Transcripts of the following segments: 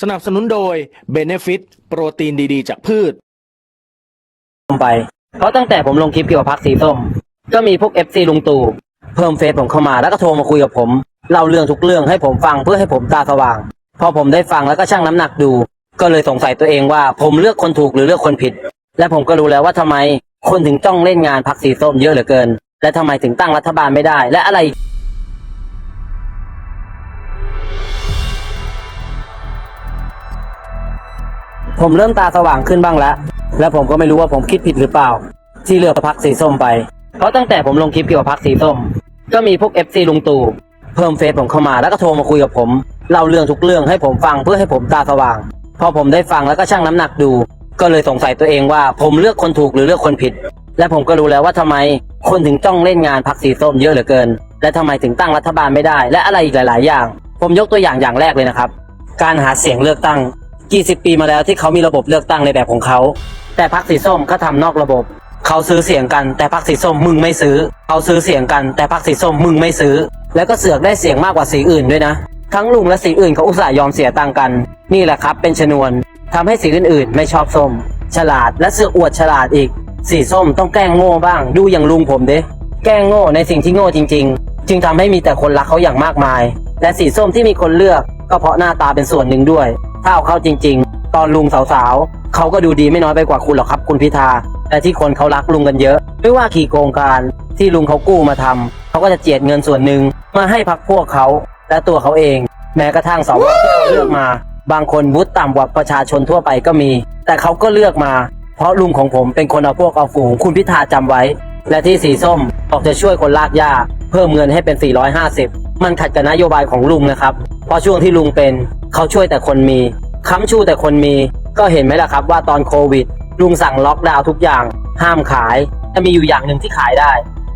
สนับสนุนโดย Benefit โปรตีนดีๆ จากพืชไป เพราะตั้งแต่ผมลงคลิปเกี่ยวกับพักสีส้ม ก็มีพวกเอฟซีลุงตู่เพิ่มเฟซผมเข้ามาแล้วก็โทรมาคุยกับผมเล่าเรื่องทุกเรื่องให้ผมฟังเพื่อให้ผมตาสว่าง พอผมได้ฟังแล้วก็ชั่งน้ำหนักดู ก็เลยสงสัยตัวเองว่าผมเลือกคนถูกหรือเลือกคนผิด และผมก็รู้แล้วว่าทำไมคนถึงจ้องเล่นงานพักสีส้มเยอะเหลือเกิน และทำไมถึงตั้งรัฐบาลไม่ได้ และอะไร ผมเริ่มตาสว่างขึ้นบ้างแล้ว และผมก็ไม่รู้ว่าผมคิดผิดหรือเปล่า ที่เลือกพักสีส้มไป เพราะตั้งแต่ผมลงคลิปเกี่ยวกับพักสีส้ม ก็มีพวกเอฟซีลุงตู่เพิ่มเฟซผมเข้ามาแล้วก็โทรมาคุยกับผมเล่าเรื่องทุกเรื่องให้ผมฟังเพื่อให้ผมตาสว่าง พอผมได้ฟังแล้วก็ชั่งน้ำหนักดู ก็เลยสงสัยตัวเองว่าผมเลือกคนถูกหรือเลือกคนผิด และผมก็รู้แล้วว่าทำไมคนถึงจ้องเล่นงานพักสีส้มเยอะเหลือเกิน และทำไมถึงตั้งรัฐบาลไม่ได้ และอะไรอีกหลาย ๆ อย่าง ผมยกตัวอย่างอย่างแรกเลยนะครับ การหาเสียงเลือกตั้ง กี่สิบปีมาแล้วที่เขามีระบบเลือกตั้งในแบบของเขา แต่พรรคสีส้มเขาทำนอกระบบ เขาซื้อเสียงกันแต่พรรคสีส้มมึงไม่ซื้อ เขาซื้อเสียงกันแต่พรรคสีส้มมึงไม่ซื้อ แล้วก็เสือกได้เสียงมากกว่าสีอื่นด้วยนะ ทั้งลุงและสีอื่นเขาอุตส่าห์ยอมเสียตังกัน นี่แหละครับเป็นชนวนทำให้สีอื่นๆ ไม่ชอบส้ม ฉลาดและเสืออวดฉลาดอีก สีส้มต้องแกล้งโง่บ้าง ดูอย่างลุงผมเด้แกล้งโง่ในสิ่งที่โง่จริง ๆ จึงทำให้มีแต่คนรักเขาอย่างมากมาย และสีส้มที่มีคนเลือกก็เพราะหน้าตาเป็นส่วนหนึ่งด้วย ถ้าเอาเข้าจริง ๆ ตอนลุงสาวๆเขาก็ดูดีไม่น้อยไปกว่าคุณหรอกครับ คุณพิธาแต่ที่คนเขารักลุงกันเยอะ ไม่ว่าขี่โครงการที่ลุงเขากู้มาทำเขาก็จะเจียดเงินส่วนหนึ่งมาให้พักพวกเขาและตัวเขาเอง แม้กระทั่งสวที่เขาเลือกมา บางคนวุฒิต่ำกว่าประชาชนทั่วไปก็มี แต่เขาก็เลือกมา เพราะลุงของผมเป็นคนเอาพวกเอาฝูงคุณพิธาจำไว้ และที่สีส้มออกจะช่วยคนลากหญ้าเพิ่มเงินให้เป็น 450 มันขัดกับนโยบายของลุงนะครับ เพราะช่วงที่ลุงเป็น เขาช่วยแต่คนมีค้ำชูแต่คนมี ก็เห็นไหมล่ะครับว่าตอนโควิด ลุงสั่งล็อกดาวน์ทุกอย่าง ห้ามขายแต่มีอยู่อย่างหนึ่งที่ขายได้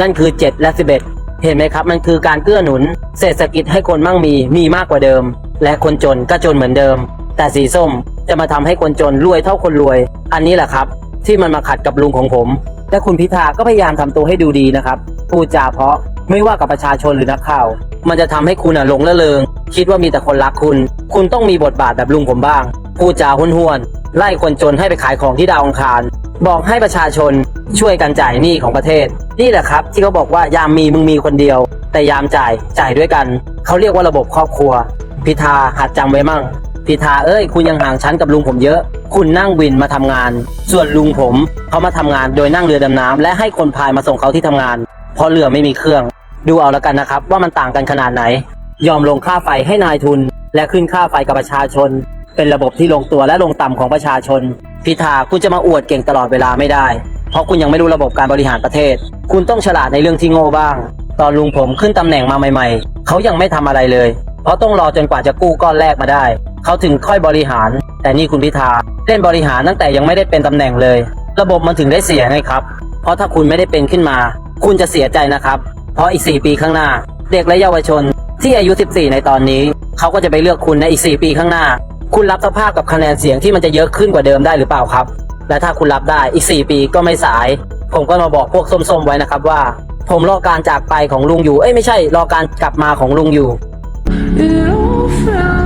นั่นคือ 7 และ 11 เห็นไหมครับ มันคือการเกื้อหนุน เศรษฐกิจให้คนมั่งมีมีมากกว่าเดิม และคนจนก็จนเหมือนเดิม แต่สีส้มจะมาทำให้คนจนรวยเท่าคนรวย อันนี้แหละครับ ที่มันมาขัดกับลุงของผม และคุณพิธาก็พยายามทำตัวให้ดูดีนะครับพูดจาเพราะไม่ว่ากับประชาชนหรือนักข่าว มันจะทำให้คุณอะหลงละเลงคิดว่ามีแต่คนรักคุณ คุณต้องมีบทบาทแบบลุงผมบ้าง พูดจาห้วนๆไล่คนจนให้ไปขายของที่ดาวองคาร บอกให้ประชาชนช่วยกันจ่ายหนี้ของประเทศ นี่แหละครับ ที่เขาบอกว่ายามมีมึงมีคนเดียว แต่ยามจ่ายจ่ายด้วยกันเขาเรียกว่าระบบครอบครัว พิธาหัดจำไว้มั่งพิธาเอ้ยคุณยังห่างชั้นกับลุงผมเยอะ คุณนั่งวินมาทำงาน ส่วนลุงผมเขามาทำงานโดยนั่งเรือดำน้ำและให้คนพายมาส่งเขาที่ทำงานเพราะเรือไม่มีเครื่อง ดูเอาแล้วกันนะครับ ว่ามันต่างกันขนาดไหน ยอมลงค่าไฟให้นายทุน และขึ้นค่าไฟกับประชาชน เป็นระบบที่ลงตัวและลงต่ำของประชาชน พิธาคุณจะมาอวดเก่งตลอดเวลาไม่ได้ เพราะคุณยังไม่รู้ระบบการบริหารประเทศ คุณต้องฉลาดในเรื่องที่โง่บ้าง ตอนลุงผมขึ้นตำแหน่งมาใหม่ ๆ เขายังไม่ทำอะไรเลย เพราะต้องรอจนกว่าจะกู้ก้อนแรกมาได้ เขาถึงค่อยบริหาร แต่นี่คุณพิธาเล่นบริหารตั้งแต่ยังไม่ได้เป็นตำแหน่งเลย ระบบมันถึงได้เสียไงครับ เพราะถ้าคุณไม่ได้เป็นขึ้นมา คุณจะเสียใจนะครับ เพราะอีก 4 ปีข้างหน้า เด็กและเยาวชนที่อายุ 14 ในตอนนี้ เขาก็จะไปเลือกคุณในอีก 4 ปีข้างหน้า คุณรับสภาพกับคะแนนเสียงที่มันจะเยอะขึ้นกว่าเดิมได้หรือเปล่าครับ และถ้าคุณรับได้อีก 4 ปีก็ไม่สาย ผมก็มาบอกพวกส้มๆไว้นะครับว่า ผมรอการจากไปของลุงอยู่ เอ้ยไม่ใช่รอการกลับมาของลุงอยู่ It all fell